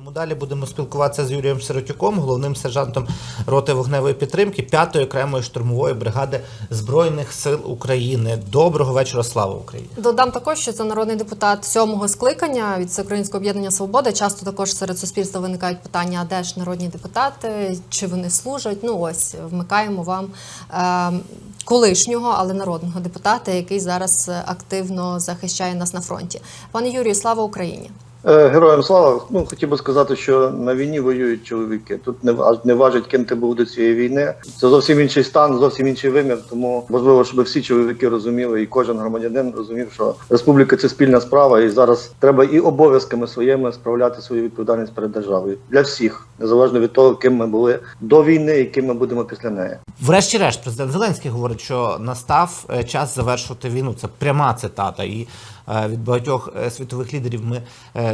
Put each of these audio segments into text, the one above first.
Тому далі будемо спілкуватися з Юрієм Сиротюком, головним сержантом роти вогневої підтримки 5-ї окремої штурмової бригади Збройних сил України. Доброго вечора, слава Україні! Додам також, що це народний депутат сьомого скликання від Всеукраїнського об'єднання Свобода. Часто також серед суспільства виникають питання: а де ж народні депутати, чи вони служать? Ну ось вмикаємо вам е, колишнього, але народного депутата, який зараз е, активно захищає нас на фронті. Пане Юрію, слава Україні! Е, Героям слава. Ну хотів би сказати, що на війні воюють чоловіки. Тут не не важить, ким ти був до цієї війни. Це зовсім інший стан, зовсім інший вимір. Тому важливо, щоб всі чоловіки розуміли, і кожен громадянин розумів, що республіка це спільна справа, і зараз треба і обов'язками своїми справляти свою відповідальність перед державою для всіх, незалежно від того, ким ми були до війни і ким ми будемо після неї. Врешті-решт, президент Зеленський говорить, що настав е, час завершувати війну. Це пряма цитата, і е, від багатьох е, світових лідерів ми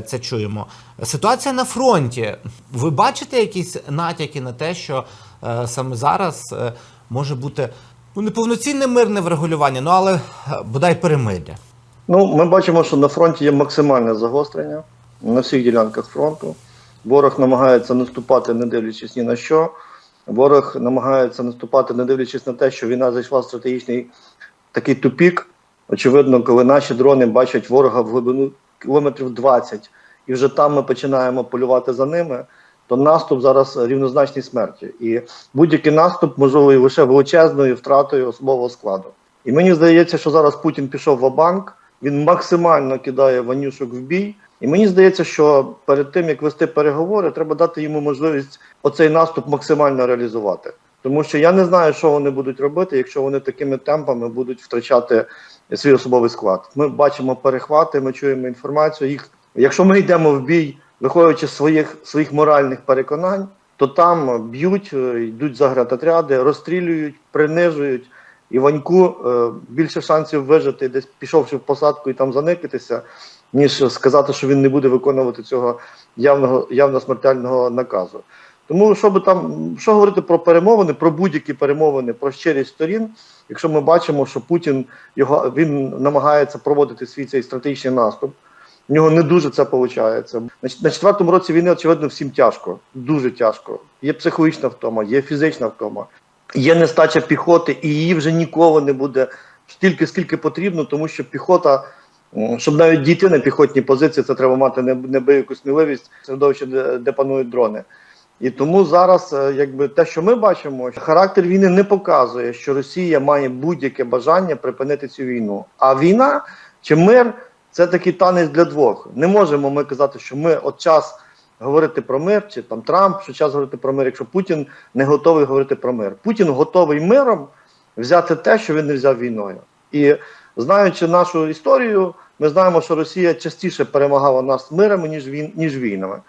це чуємо. Ситуація на фронті. Ви бачите якісь натяки на те, що саме зараз може бути ну неповноцінне мирне врегулювання, ну але бодай перемир'я. Ну, ми бачимо, що на фронті є максимальне загострення на всіх ділянках фронту. Ворог намагається наступати, не дивлячись ні на що. Ворог намагається наступати, не дивлячись на те, що війна зайшла в стратегічний такий тупік. Очевидно, коли наші дрони бачать ворога в глибину кілометрів 20, і вже там ми починаємо полювати за ними, то наступ зараз рівнозначний смерті. І будь-який наступ можливий лише величезною втратою особового складу. І мені здається, що зараз Путін пішов в банк він максимально кидає Ванюшок в бій. І мені здається, що перед тим як вести переговори, треба дати йому можливість оцей наступ максимально реалізувати. Тому що я не знаю, що вони будуть робити, якщо вони такими темпами будуть втрачати свій особовий склад. Ми бачимо перехвати, ми чуємо інформацію. Їх, якщо ми йдемо в бій, виходячи з своїх своїх моральних переконань, то там б'ють, е, йдуть заградотряди, розстрілюють, принижують. І Ваньку е, більше шансів вижити, десь пішовши в посадку і там заникатися, ніж сказати, що він не буде виконувати цього явного явно смертельного наказу. Тому що би там що говорити про перемовини, про будь-які перемовини, про щирість сторін, якщо ми бачимо, що Путін його він намагається проводити свій цей стратегічний наступ. В нього не дуже це виходить. На четвертому році війни, очевидно, всім тяжко, дуже тяжко. Є психологічна втома, є фізична втома, є нестача піхоти, і її вже ніколи не буде стільки, скільки потрібно, тому що піхота, щоб навіть дійти на піхотні позиції, це треба мати не- небияку сміливість, середовище, де, де панують дрони. І тому зараз, е, якби те, що ми бачимо, характер війни не показує, що Росія має будь-яке бажання припинити цю війну. А війна чи мир це такий танець для двох. Не можемо ми казати, що ми от час говорити про мир, чи там Трамп, що час говорити про мир, якщо Путін не готовий говорити про мир. Путін готовий миром взяти те, що він не взяв війною. І знаючи нашу історію, ми знаємо, що Росія частіше перемагала нас мирами, ніж він ніж війнами.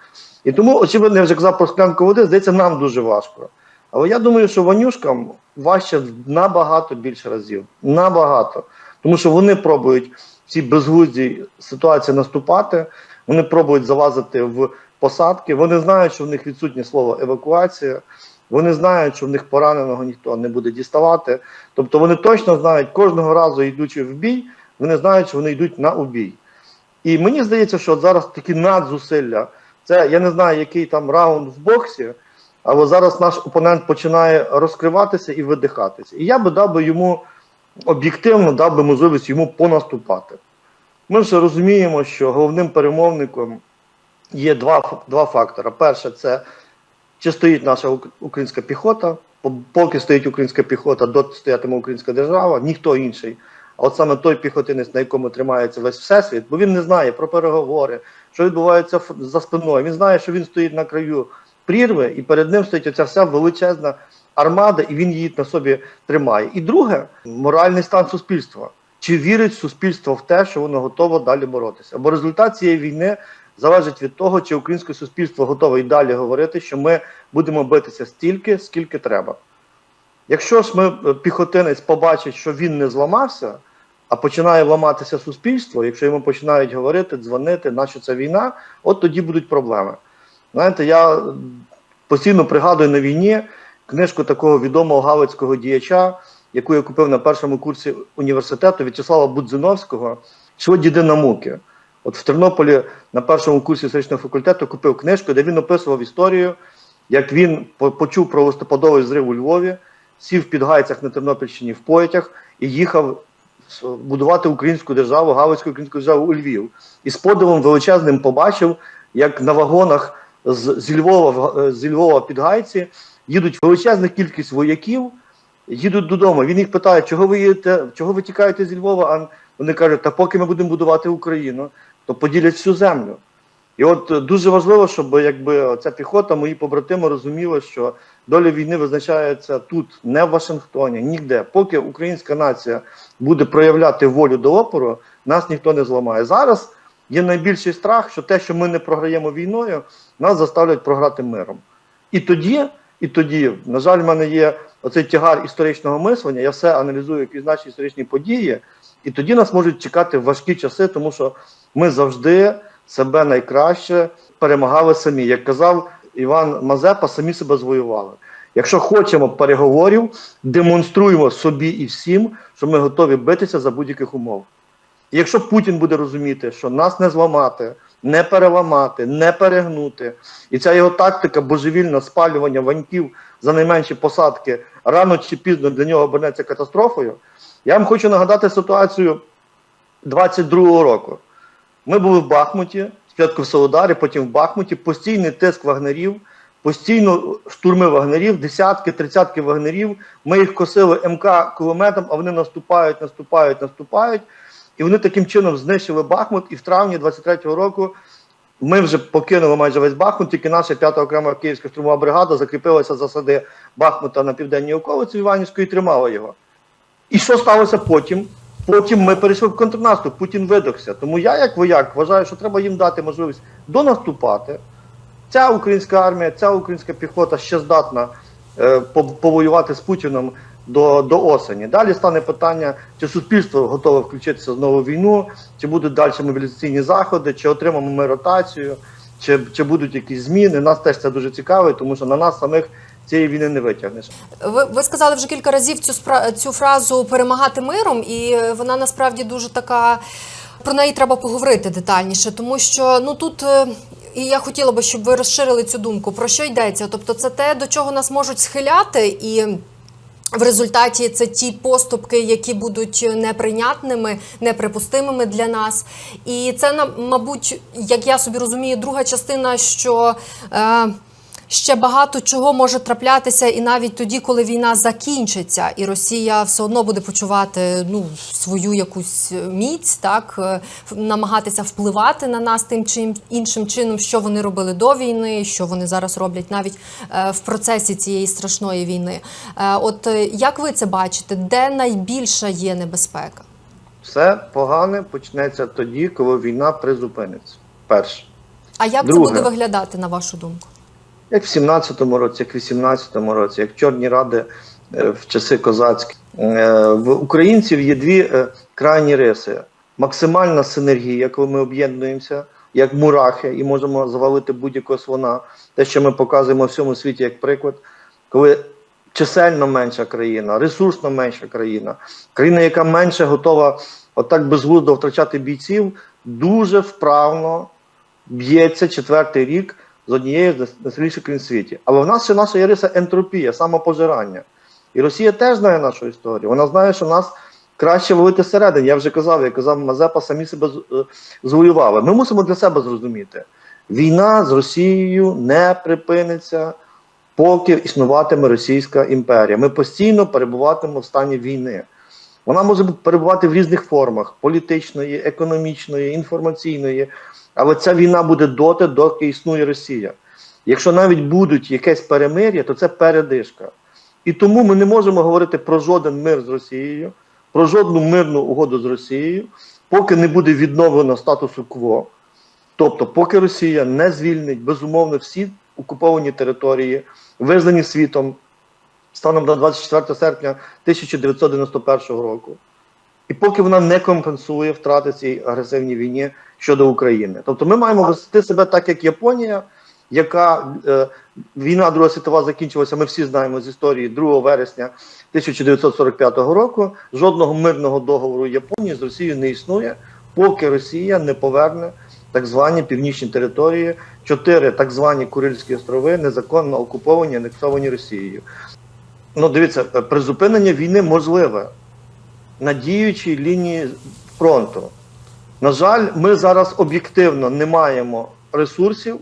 І тому, очевидно, я вже казав про склянку води, здається, нам дуже важко. Але я думаю, що ванюшкам важче набагато більше разів. Набагато. Тому що вони пробують в цій безглуздій ситуації наступати, вони пробують залазити в посадки, вони знають, що в них відсутнє слово евакуація, вони знають, що в них пораненого ніхто не буде діставати. Тобто вони точно знають, кожного разу йдучи в бій, вони знають, що вони йдуть на убій. І мені здається, що от зараз такі надзусилля. Це я не знаю, який там раунд в боксі, але зараз наш опонент починає розкриватися і видихатися. І я би дав би йому об'єктивно дав би можливість йому понаступати. Ми вже розуміємо, що головним перемовником є два, два фактори. Перше, це чи стоїть наша українська піхота. По- Поки стоїть українська піхота, доти стоятиме українська держава, ніхто інший. А от саме той піхотинець, на якому тримається весь всесвіт, бо він не знає про переговори, що відбувається за спиною. Він знає, що він стоїть на краю прірви, і перед ним стоїть оця вся величезна армада, і він її на собі тримає. І друге, моральний стан суспільства. Чи вірить суспільство в те, що воно готово далі боротися? Бо результат цієї війни залежить від того, чи українське суспільство готове і далі говорити, що ми будемо битися стільки, скільки треба. Якщо ж ми е, піхотинець побачить, що він не зламався, а починає ламатися суспільство, якщо йому починають говорити, дзвонити, нащо це війна, от тоді будуть проблеми. Знаєте, я е, постійно пригадую на війні книжку такого відомого галицького діяча, яку я купив на першому курсі університету В'ячеслава Будзиновського, що діди на муки. От в Тернополі на першому курсі історичного факультету купив книжку, де він описував історію, як він почув про листопадовий зрив у Львові, сів в підгайцях на Тернопільщині в потяг і їхав будувати українську державу, Галицьку українську державу у Львів. І з подивом величезним побачив, як на вагонах з, зі Львова, е, зі Львова підгайці їдуть величезна кількість вояків, їдуть додому. Він їх питає, чого ви їдете, чого ви тікаєте зі Львова? А вони кажуть, та поки ми будемо будувати Україну, то поділять всю землю. І от е, дуже важливо, щоб якби ця піхота, мої побратими розуміли, що доля війни визначається тут, не в Вашингтоні, ніде. Поки українська нація буде проявляти волю до опору, нас ніхто не зламає. Зараз є найбільший страх, що те, що ми не програємо війною, нас заставлять програти миром. І тоді, і тоді, на жаль, в мене є оцей тягар історичного мислення. Я все аналізую, які значні історичні події, і тоді нас можуть чекати важкі часи, тому що ми завжди себе найкраще перемагали самі. Як казав Іван Мазепа, самі себе звоювали. Якщо хочемо переговорів, демонструємо собі і всім, що ми готові битися за будь-яких умов. І якщо Путін буде розуміти, що нас не зламати, не переламати, не перегнути, і ця його тактика божевільна спалювання ваньків за найменші посадки рано чи пізно для нього обернеться катастрофою, я вам хочу нагадати ситуацію 22-го року. Ми були в Бахмуті, спочатку в Солодарі, потім в Бахмуті, постійний тиск вагнерів, постійно штурми вагнерів, десятки, тридцятки вагнерів. Ми їх косили МК кулеметом, а вони наступають, наступають, наступають. І вони таким чином знищили Бахмут. І в травні 23-го року ми вже покинули майже весь Бахмут, тільки наша 5 окрема Київська штурмова бригада закріпилася за засади Бахмута на південній околиці Іванівської і тримала його. І що сталося потім? Потім ми перейшли в контрнаступ, Путін видохся. Тому я, як вояк, вважаю, що треба їм дати можливість донаступати. Ця українська армія, ця українська піхота ще здатна е, повоювати з Путіном до, до осені. Далі стане питання, чи суспільство готове включитися знову в війну, чи будуть далі мобілізаційні заходи, чи отримаємо ми ротацію, чи, чи будуть якісь зміни. Нас теж це дуже цікавить, тому що на нас самих цієї війни не витягнеш. Ви, ви сказали вже кілька разів цю спра- цю фразу перемагати миром, і вона насправді дуже така. Про неї треба поговорити детальніше, тому що ну тут. е, І я хотіла би, щоб ви розширили цю думку. Про що йдеться? Тобто, це те, до чого нас можуть схиляти, і в результаті це ті поступки, які будуть неприйнятними, неприпустимими для нас. І це мабуть, як я собі розумію, друга частина, що. Е, Ще багато чого може траплятися, і навіть тоді, коли війна закінчиться, і Росія все одно буде почувати ну свою якусь міць, так е, намагатися впливати на нас тим чи іншим чином, що вони робили до війни, що вони зараз роблять навіть е, в процесі цієї страшної війни. Е, От як ви це бачите, де найбільша є небезпека? Все погане почнеться тоді, коли війна призупиниться. Перше. А як Друге. це буде виглядати на вашу думку? Як в 17-му році, як в 18-му році, як Чорні Ради е, в часи козацькі. Е, В українців є дві е, крайні риси: максимальна синергія, коли ми об'єднуємося, як мурахи, і можемо завалити будь-якого слона. Те, що ми показуємо всьому світі як приклад, коли чисельно менша країна, ресурсно менша країна, країна, яка менше готова отак безглуздо втрачати бійців, дуже вправно б'ється четвертий рік з однією з найсильніших країн світі. Але в нас ще наша є риса ентропія, самопожирання. І Росія теж знає нашу історію. Вона знає, що нас краще валити всередині. Я вже казав, я казав, Мазепа самі себе е, звоювали. Ми мусимо для себе зрозуміти: війна з Росією не припиниться, поки існуватиме Російська імперія. Ми постійно перебуватимемо в стані війни. Вона може перебувати в різних формах: політичної, економічної, інформаційної. Але ця війна буде доти, доки існує Росія. Якщо навіть будуть якесь перемир'я, то це передишка. І тому ми не можемо говорити про жоден мир з Росією, про жодну мирну угоду з Росією, поки не буде відновлено статусу кво. Тобто, поки Росія не звільнить безумовно всі окуповані території, визнані світом станом до 24 серпня 1991 року. І поки вона не компенсує втрати цій агресивній війні щодо України. Тобто ми маємо вести себе так, як Японія, яка е, війна Друга світова закінчилася, ми всі знаємо з історії 2 вересня 1945 року. Жодного мирного договору Японії з Росією не існує, поки Росія не поверне так звані північні території, чотири так звані Курильські острови, незаконно окуповані, анексовані Росією. Ну, дивіться, е, призупинення війни можливе на діючій лінії фронту. На жаль, ми зараз об'єктивно не маємо ресурсів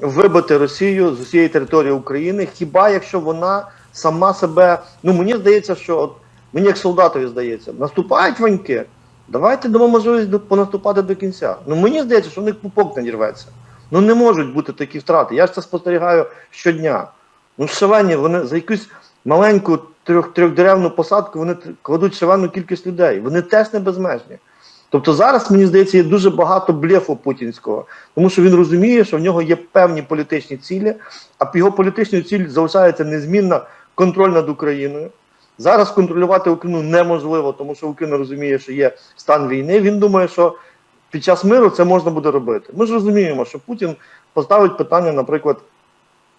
вибити Росію з усієї території України, хіба якщо вона сама себе. Ну мені здається, що от мені як солдатові здається, наступають ваньки. Давайте дамо можливість понаступати до кінця. Ну мені здається, що в них пупок не дірветься. Ну не можуть бути такі втрати. Я ж це спостерігаю щодня. Ну, шалені, вони за якусь маленьку трьох, трьохдеревну посадку вони кладуть шалену кількість людей. Вони теж не безмежні. Тобто зараз, мені здається, є дуже багато блефу путінського, тому що він розуміє, що в нього є певні політичні цілі, а його політичною ціль залишається незмінна контроль над Україною. Зараз контролювати Україну неможливо, тому що Україна розуміє, що є стан війни. Він думає, що під час миру це можна буде робити. Ми ж розуміємо, що Путін поставить питання, наприклад,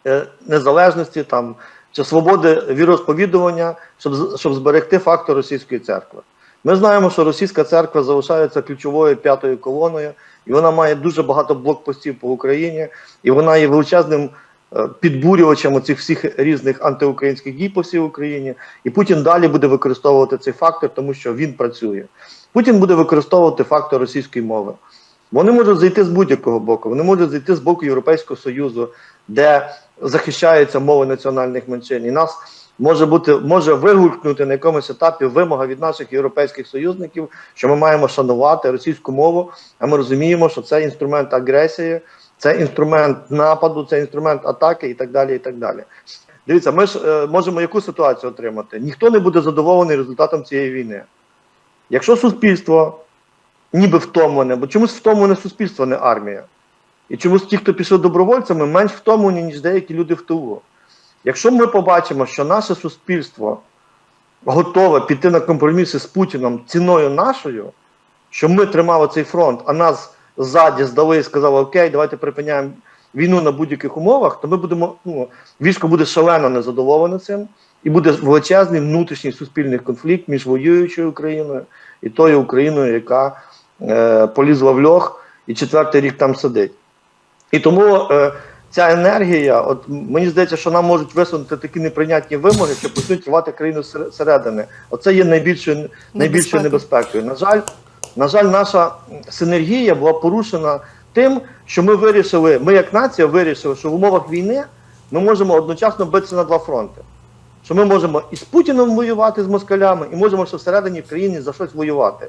е, незалежності там чи свободи віросповідування, щоб, щоб зберегти фактор російської церкви. Ми знаємо, що російська церква залишається ключовою п'ятою колоною, і вона має дуже багато блокпостів по Україні, і вона є величезним е, підбурювачем цих всіх різних антиукраїнських дій по всій Україні. І Путін далі буде використовувати цей фактор, тому що він працює. Путін буде використовувати фактор російської мови. Вони можуть зайти з будь-якого боку. Вони можуть зайти з боку Європейського Союзу, де захищаються мови національних меншин. І нас може бути може вигулькнути на якомусь етапі вимога від наших європейських союзників, що ми маємо шанувати російську мову. А ми розуміємо, що це інструмент агресії, це інструмент нападу, це інструмент атаки і так далі. І так далі. Дивіться, ми ж е, можемо яку ситуацію отримати? Ніхто не буде задоволений результатом цієї війни. Якщо суспільство ніби втомлене, бо чомусь втомлене суспільство, не армія. І чомусь ті, хто пішли добровольцями, менш втомлені, ніж деякі люди в тилу. Якщо ми побачимо, що наше суспільство готове піти на компроміси з Путіном ціною нашою, що ми тримали цей фронт, а нас ззаді здали і сказали, окей, давайте припиняємо війну на будь-яких умовах, то ми будемо, ну, військо буде шалено незадоволене цим, і буде величезний внутрішній суспільний конфлікт між воюючою Україною і тою Україною, яка е, полізла в льох і четвертий рік там сидить. І тому е, ця енергія, от мені здається, що нам можуть висунути такі неприйнятні вимоги, що почнуть рвати країну зсер- зсередини. Оце є найбільшою найбільшою небезпекою. На жаль, на жаль, наша синергія була порушена тим, що ми вирішили, ми як нація вирішили, що в умовах війни ми можемо одночасно битися на два фронти. Що ми можемо і з Путіном воювати з москалями, і можемо ще всередині країни за щось воювати.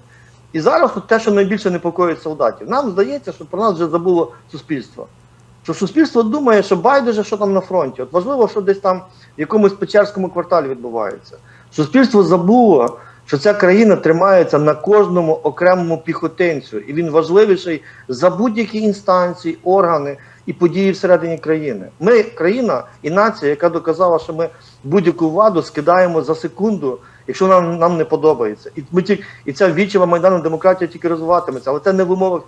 І зараз от те, що найбільше непокоїть солдатів. Нам здається, що про нас вже забуло суспільство. Що суспільство думає, що байдуже, що там на фронті. От важливо, що десь там в якомусь печерському кварталі відбувається. Суспільство забуло, що ця країна тримається на кожному окремому піхотинцю, і він важливіший за будь-які інстанції, органи і події всередині країни. Ми країна і нація, яка доказала, що ми будь-яку владу скидаємо за секунду, якщо нам, нам не подобається. І ми ті, і ця вічова майдану демократія тільки розвиватиметься, але це не в умовах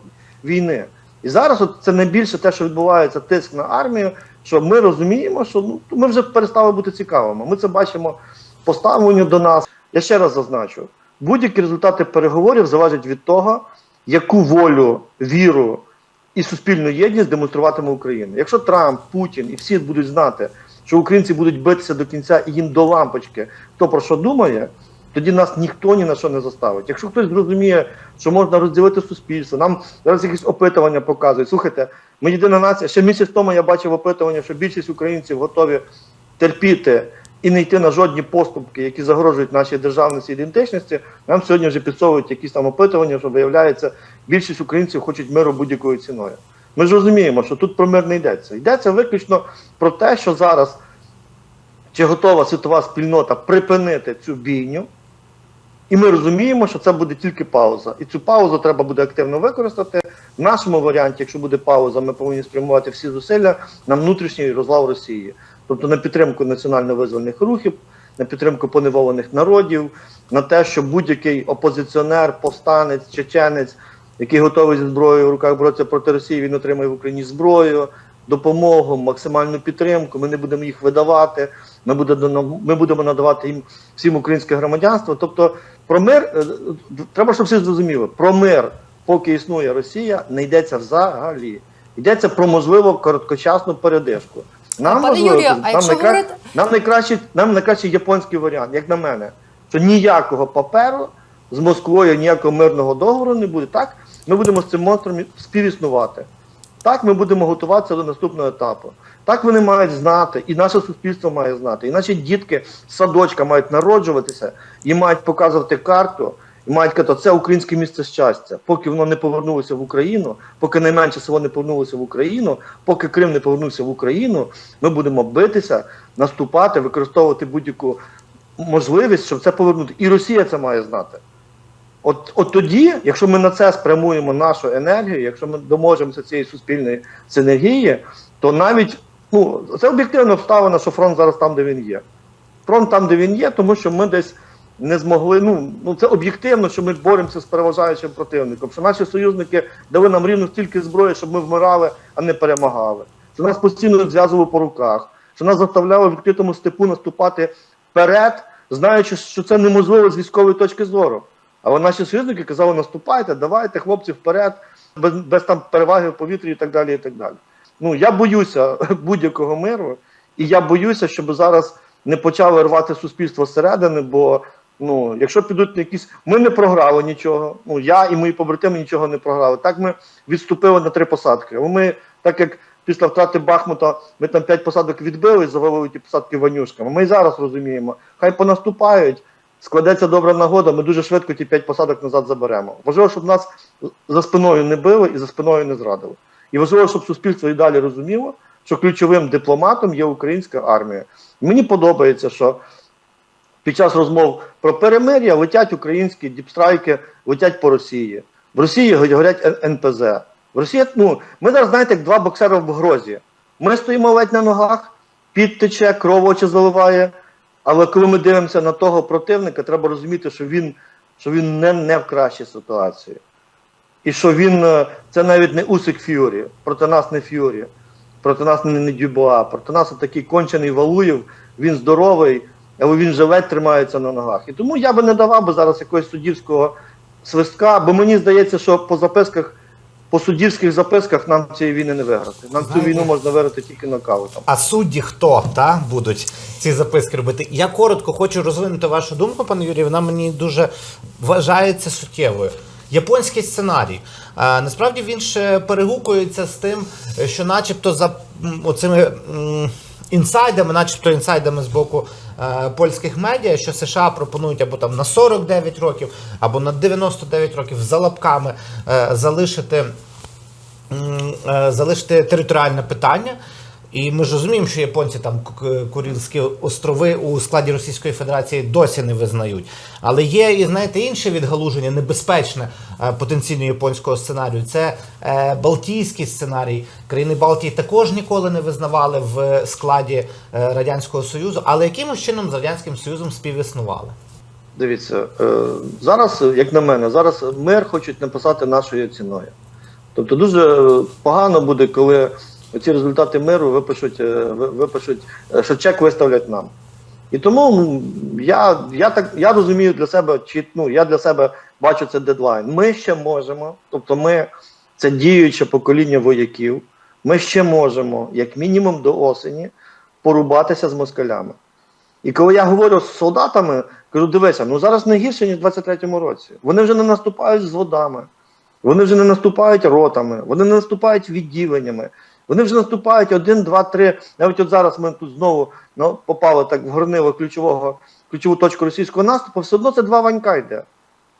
війни. І зараз от це найбільше те, що відбувається, тиск на армію, що ми розуміємо, що ну, ми вже перестали бути цікавими. Ми це бачимо по ставленню до нас. Я ще раз зазначу: будь-які результати переговорів залежать від того, яку волю, віру і суспільну єдність демонструватиме Україна. Якщо Трамп, Путін і всі будуть знати, що українці будуть битися до кінця і їм до лампочки, хто про що думає, тоді нас ніхто ні на що не заставить. Якщо хтось зрозуміє, що можна розділити суспільство, нам зараз якісь опитування показують. Слухайте, ми єдина нація. Ще місяць тому я бачив опитування, що більшість українців готові терпіти і не йти на жодні поступки, які загрожують нашій державності ідентичності. Нам сьогодні вже підсовують якісь там опитування, що виявляється, більшість українців хочуть миру будь-якою ціною. Ми ж розуміємо, що тут про мир не йдеться. Йдеться виключно про те, що зараз чи готова світова спільнота припинити цю бійню. І ми розуміємо, що це буде тільки пауза. І цю паузу треба буде активно використати. В нашому варіанті, якщо буде пауза, ми повинні спрямувати всі зусилля на внутрішній розлав Росії, тобто на підтримку національно-визвольних рухів, на підтримку поневолених народів, на те, що будь-який опозиціонер, повстанець, чеченець, який готовий зі зброєю в руках боротися проти Росії, він отримає в Україні зброю, допомогу, максимальну підтримку. Ми не будемо їх видавати. Ми будемо ми будемо надавати їм всім українське громадянство. Тобто, про мир е, треба, щоб всі зрозуміли, про мир поки існує Росія, не йдеться взагалі. Йдеться про можливо короткочасну передишку. Нам, Пане можливо, Юрію, а нам, найкра- говорити- нам найкращий, нам найкращий японський варіант, як на мене, що ніякого паперу з Москвою, ніякого мирного договору не буде. Так, ми будемо з цим монстром співіснувати. Так, ми будемо готуватися до наступного етапу. Так вони мають знати, і наше суспільство має знати, і наші дітки з садочка мають народжуватися і мають показувати карту, і мають казати, це українське місце щастя. Поки воно не повернулося в Україну, поки найменше село не повернулося в Україну, поки Крим не повернувся в Україну, ми будемо битися, наступати, використовувати будь-яку можливість, щоб це повернути. І Росія це має знати. От, от тоді, якщо ми на це спрямуємо нашу енергію, якщо ми доможемося цієї суспільної синергії, то навіть ну, це об'єктивна обставина, що фронт зараз там, де він є. Фронт там, де він є, тому що ми десь не змогли. Ну, ну це об'єктивно, що ми боремося з переважаючим противником, що наші союзники дали нам рівно стільки зброї, щоб ми вмирали, а не перемагали. Що нас постійно зв'язували по руках, що нас заставляли в відкритому степу наступати вперед, знаючи, що це неможливо з військової точки зору. Але наші союзники казали, наступайте, давайте, хлопці, вперед, без, без там переваги в повітрі і так далі. і так далі. Ну, я боюся будь-якого миру, і я боюся, щоб зараз не почали рвати суспільство зсередини, бо ну, якщо підуть якісь. Ми не програли нічого. Ну, я і мої побратими нічого не програли. Так ми відступили на три посадки. Ми, так як після втрати Бахмута, ми там п'ять посадок відбили завалили ті посадки ванюшками. Ми і зараз розуміємо, хай понаступають, складеться добра нагода, ми дуже швидко ті п'ять посадок назад заберемо. Важливо, щоб нас за спиною не били і за спиною не зрадили. І важливо, щоб суспільство і далі розуміло, що ключовим дипломатом є українська армія. Мені подобається, що під час розмов про перемир'я летять українські діпстрайки, летять по Росії. В Росії горять НПЗ. В Росії, ну, ми зараз, знаєте, як два боксери в грозі. Ми стоїмо ледь на ногах, під тече, кров очі заливає. Але коли ми дивимося на того противника, треба розуміти, що він, що він не, не в кращій ситуації. І що він е, це навіть не Усик Ф'юрі, проти нас не Ф'юрі, проти нас не, не Дюбуа, проти нас такий кончений Валуєв, він здоровий, але він ледь тримається на ногах. І тому я би не давав би зараз якогось суддівського свистка, бо мені здається, що по записках, по суддівських записках нам цієї війни не виграти. Нам цю війну можна виграти тільки нокаутом. А судді хто та будуть ці записки робити? Я коротко хочу розвинути вашу думку, пане Юрію. Вона мені дуже вважається суттєвою. Японський сценарій. А, насправді він ще перегукується з тим, що, начебто, за оцими інсайдами, начебто інсайдами з боку е, польських медіа, що США пропонують або там на 49 років, або на 99 років за лапками е, залишити е, залишити територіальне питання. І ми ж розуміємо, що японці там К- Курильські острови у складі Російської Федерації досі не визнають. Але є і знаєте інше відгалуження, небезпечне е, потенційно японського сценарію. Це е, Балтійський сценарій. Країни Балтії також ніколи не визнавали в складі е, Радянського Союзу, але якимось чином з Радянським Союзом співіснували. Дивіться, зараз, як на мене, зараз мир хочуть написати нашою ціною. Тобто дуже погано буде, коли ці результати миру випишуть, е, випишуть, е, що чек виставлять нам. І тому я, я, так, я розумію для себе, чи, ну, я для себе бачу це дедлайн. Ми ще можемо, тобто ми це діюче покоління вояків, ми ще можемо, як мінімум до осені, порубатися з москалями. І коли я говорю з солдатами, кажу, дивися, ну зараз не гірше, ніж в 23-му році. Вони вже не наступають з водами, вони вже не наступають ротами, вони не наступають відділеннями, вони вже наступають один, два, три. Навіть от зараз ми тут знову ну, попали так в горнило ключового, ключову точку російського наступу, все одно це два ванька йде.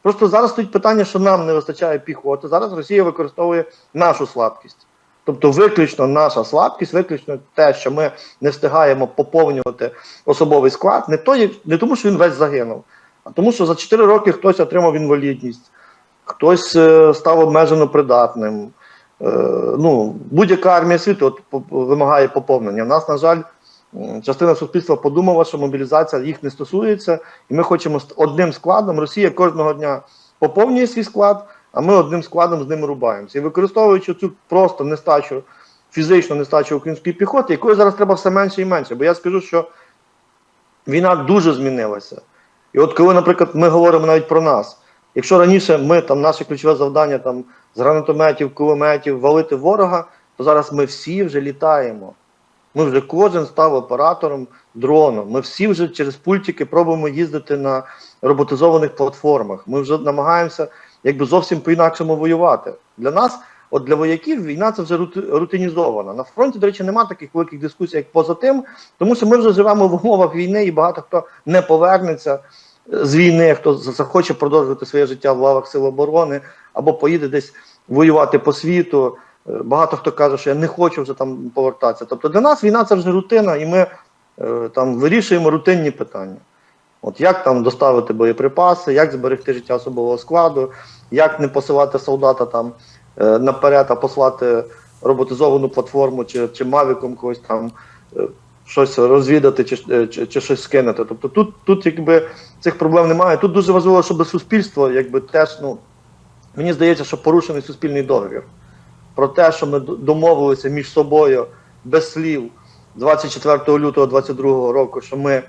Просто зараз стоїть питання, що нам не вистачає піхоти. Зараз Росія використовує нашу слабкість. Тобто, виключно наша слабкість, виключно те, що ми не встигаємо поповнювати особовий склад, не, то, не тому, що він весь загинув, а тому, що за 4 роки хтось отримав інвалідність, хтось е, став обмежено придатним. Е, ну, будь-яка армія світу от, вимагає поповнення. У нас, на жаль, частина суспільства подумала, що мобілізація їх не стосується, і ми хочемо одним складом. Росія кожного дня поповнює свій склад, а ми одним складом з ними рубаємося. І використовуючи цю просто нестачу, фізичну нестачу української піхоти, якої зараз треба все менше і менше. Бо я скажу, що війна дуже змінилася. І от коли, наприклад, ми говоримо навіть про нас, Якщо раніше ми там наше ключове завдання там з гранатометів, кулеметів валити ворога, то зараз ми всі вже літаємо. Ми вже кожен став оператором дрону. Ми всі вже через пультики пробуємо їздити на роботизованих платформах. Ми вже намагаємося якби зовсім по-інакшому воювати. Для нас, от для вояків, війна це вже рути- рутинізована. На фронті, до речі, немає таких великих дискусій, як поза тим, тому що ми вже живемо в умовах війни, і багато хто не повернеться з війни, хто захоче продовжувати своє життя в лавах Сил оборони або поїде десь воювати по світу. Е, Багато хто каже, що я не хочу вже там повертатися. Тобто для нас війна це вже рутина, і ми е, там вирішуємо рутинні питання. От як там доставити боєприпаси, як зберегти життя особового складу, як не посилати солдата там е, наперед, а послати роботизовану платформу чи, чи мавіком когось там щось розвідати чи, е, чи, чи щось скинути. Тобто тут, тут якби цих проблем немає. Тут дуже важливо, щоб суспільство якби теж, ну мені здається, що порушений суспільний договір про те, що ми домовилися між собою без слів 24 лютого 2022 року, що ми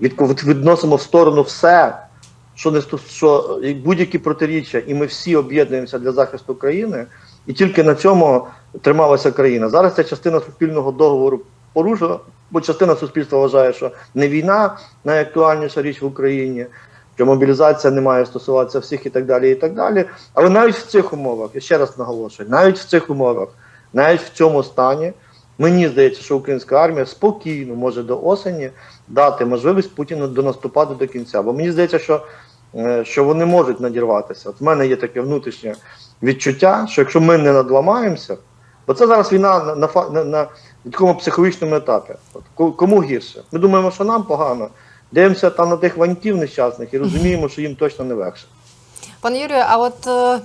від- відносимо в сторону все, що не що будь-які протиріччя, і ми всі об'єднуємося для захисту країни, і тільки на цьому трималася країна. Зараз ця частина суспільного договору порушена, бо частина суспільства вважає, що не війна найактуальніша річ в Україні, що мобілізація не має стосуватися всіх і так далі. і так далі. Але навіть в цих умовах, я ще раз наголошую, навіть в цих умовах, навіть в цьому стані, мені здається, що українська армія спокійно може до осені дати можливість Путіну донаступати до кінця. Бо мені здається, що, е, що вони можуть надірватися. От в мене є таке внутрішнє відчуття, що якщо ми не надламаємося, бо це зараз війна на, на, на, на такому психологічному етапі. От, кому гірше? Ми думаємо, що нам погано. Дивимося там на тих ваньків нещасних і розуміємо, що їм точно не легше. Пане Юрію, а от е,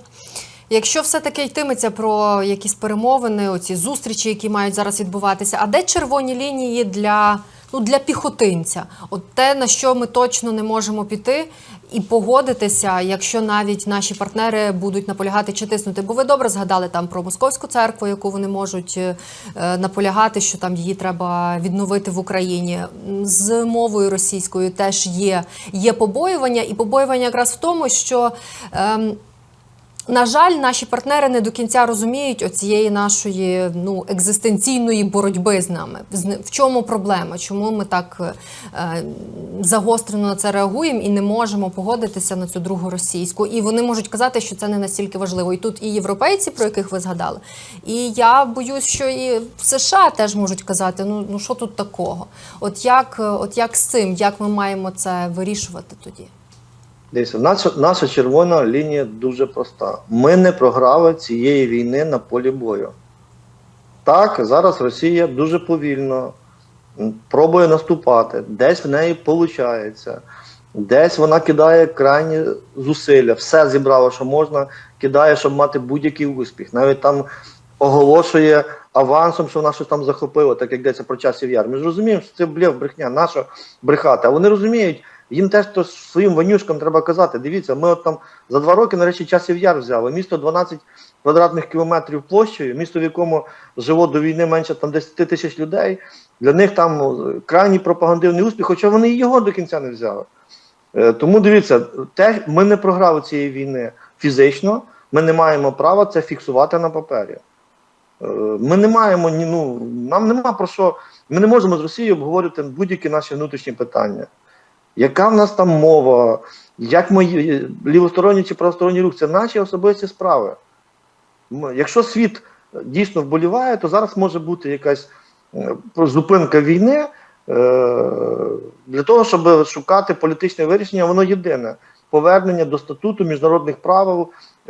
якщо все-таки йтиметься про якісь перемовини, оці зустрічі, які мають зараз відбуватися, а де червоні лінії для, ну, для піхотинця? От те, на що ми точно не можемо піти і погодитися, якщо навіть наші партнери будуть наполягати чи тиснути. Бо ви добре згадали там про московську церкву, яку вони можуть е, наполягати, що там її треба відновити в Україні. З мовою російською теж є, є побоювання, і побоювання якраз в тому, що. Ем, на жаль, наші партнери не до кінця розуміють оцієї нашої ну екзистенційної боротьби з нами. В чому проблема? Чому ми так е, загострено на це реагуємо і не можемо погодитися на цю другу російську? І вони можуть казати, що це не настільки важливо. І тут і європейці, про яких ви згадали, і я боюсь, що і в США теж можуть казати: ну ну що тут такого? От як, е, от як з цим, як ми маємо це вирішувати тоді? Дивіться, наша, наша червона лінія дуже проста. Ми не програли цієї війни на полі бою. Так, зараз Росія дуже повільно пробує наступати, десь в неї виходить, десь вона кидає крайні зусилля, все зібрала, що можна, кидає, щоб мати будь-який успіх. Навіть там оголошує авансом, що вона щось там захопила, так як йдеться про часів яр. Ми ж розуміємо, що це блєв, брехня, наша брехати. А вони розуміють, їм теж то своїм ванюшкам треба казати. Дивіться, ми от там за два роки нарешті часів яр взяли. Місто 12 квадратних кілометрів площею, місто, в якому жило до війни менше там 10 тисяч людей. Для них там ну, крайній пропагандивний успіх, хоча вони і його до кінця не взяли. Е, Тому дивіться, те, ми не програли цієї війни фізично, ми не маємо права це фіксувати на папері. Е, Ми не маємо ну, нам нема про що. Ми не можемо з Росією обговорити будь-які наші внутрішні питання. Яка в нас там мова, як є- лівосторонній чи правосторонній рух, це наші особисті справи. Якщо світ дійсно вболіває, то зараз може бути якась е, зупинка війни е, для того, щоб шукати політичне вирішення, воно єдине повернення до статуту міжнародних правил,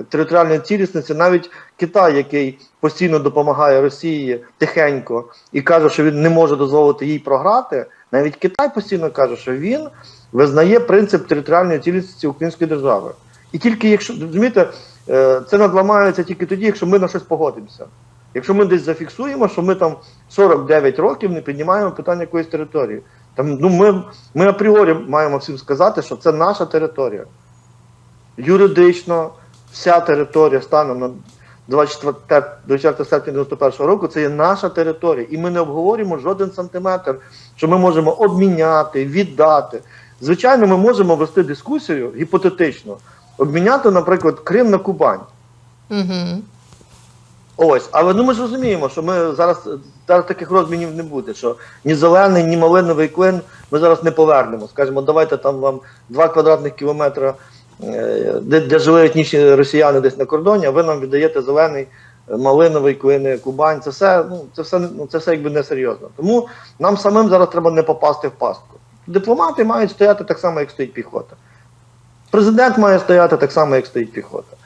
територіальної цілісності. Навіть Китай, який постійно допомагає Росії тихенько і каже, що він не може дозволити їй програти. Навіть Китай постійно каже, що він визнає принцип територіальної цілісності Української держави. І тільки якщо розумієте, е, це надламається тільки тоді, якщо ми на щось погодимося. Якщо ми десь зафіксуємо, що ми там 49 років не піднімаємо питання якоїсь території. Там, ну, ми, ми апріорі маємо всім сказати, що це наша територія. Юридично вся територія станом на 24 24 серпня 91 року це є наша територія. І ми не обговорюємо жоден сантиметр, що ми можемо обміняти, віддати. Звичайно, ми можемо вести дискусію гіпотетично. обміняти, наприклад, Крим на Кубань. Угу. Ось, але ну ми ж розуміємо, що ми зараз, зараз таких розмінів не буде. Що ні зелений, ні малиновий клин ми зараз не повернемо. Скажемо, давайте там вам два квадратних кілометри, де, де жили етнічні росіяни десь на кордоні, а ви нам віддаєте зелений, е, малиновий клини, Кубань. Це все, ну це все ну, це все якби несерйозно. Тому нам самим зараз треба не попасти в пастку. Дипломати мають стояти так само, як стоїть піхота. Президент має стояти так само, як стоїть піхота.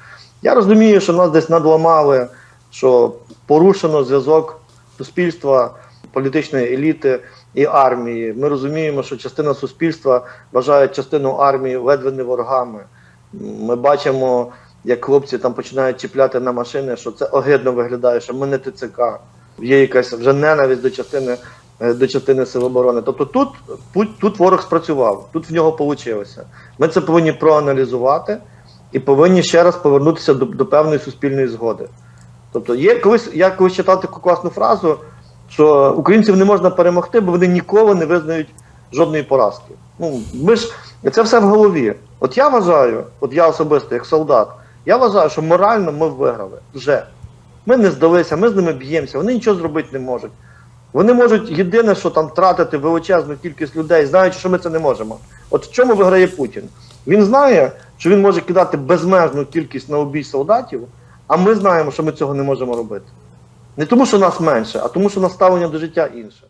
Я розумію, що нас десь надламали, що порушено зв'язок суспільства, політичної еліти і армії. Ми розуміємо, що частина суспільства вважає частину армії ледве не ворогами. Ми бачимо, як хлопці там починають чіпляти на машини, що це огидно виглядає, що ми не ТЦК. Є якась вже ненависть до частини, е, до частини Сил оборони. Тобто тут, тут, ворог спрацював, тут в нього вийшло. Ми це повинні проаналізувати і повинні ще раз повернутися до, до певної суспільної згоди. Тобто, є колись я колись читав таку класну фразу, що українців не можна перемогти, бо вони ніколи не визнають жодної поразки. Ну, ми ж це все в голові. От я вважаю, от я особисто, як солдат, я вважаю, що морально ми виграли вже. Ми не здалися, ми з ними б'ємося, вони нічого зробити не можуть. Вони можуть єдине, що там тратити величезну кількість людей, знаючи, що ми це не можемо. От в чому виграє Путін? Він знає, що він може кидати безмежну кількість на обій солдатів, а ми знаємо, що ми цього не можемо робити. Не тому, що нас менше, а тому, що наставлення до життя інше.